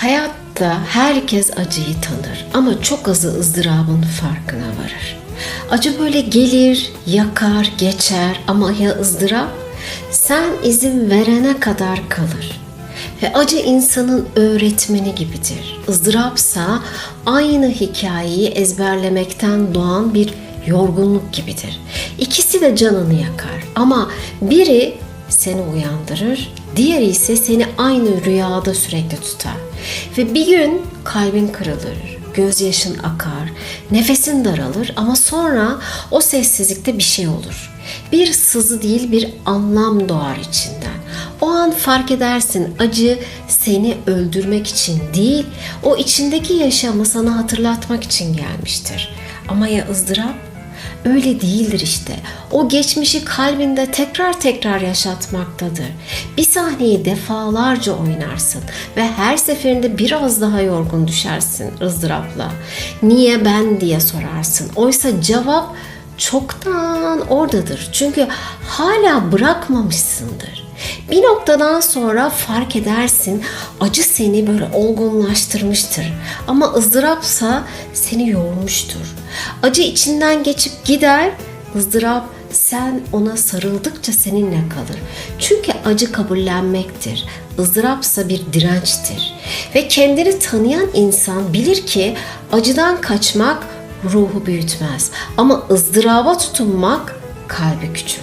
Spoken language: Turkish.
Hayatta herkes acıyı tanır ama çok azı ızdırabın farkına varır. Acı böyle gelir, yakar, geçer ama ya ızdırap? Sen izin verene kadar kalır. Ve acı insanın öğretmeni gibidir. Izdırapsa aynı hikayeyi ezberlemekten doğan bir yorgunluk gibidir. İkisi de canını yakar ama biri seni uyandırır, diğeri ise seni aynı rüyada sürekli tutar. Ve bir gün kalbin kırılır, gözyaşın akar, nefesin daralır ama sonra o sessizlikte bir şey olur. Bir sızı değil bir anlam doğar içinden. O an fark edersin acı seni öldürmek için değil, o içindeki yaşamı sana hatırlatmak için gelmiştir. Ama ya ızdırap? Öyle değildir işte. O geçmişi kalbinde tekrar tekrar yaşatmaktadır. Bir sahneyi defalarca oynarsın ve her seferinde biraz daha yorgun düşersin ızdırapla. Niye ben diye sorarsın. Oysa cevap çoktan oradadır. Çünkü hala bırakmamışsındır. Bir noktadan sonra fark edersin acı seni böyle olgunlaştırmıştır. Ama ızdırapsa seni yormuştur. Acı içinden geçip gider, ızdırap sen ona sarıldıkça seninle kalır. Çünkü acı kabullenmektir. ızdırapsa bir dirençtir. Ve kendini tanıyan insan bilir ki acıdan kaçmak ruhu büyütmez. Ama ızdıraba tutunmak kalbi küçültür.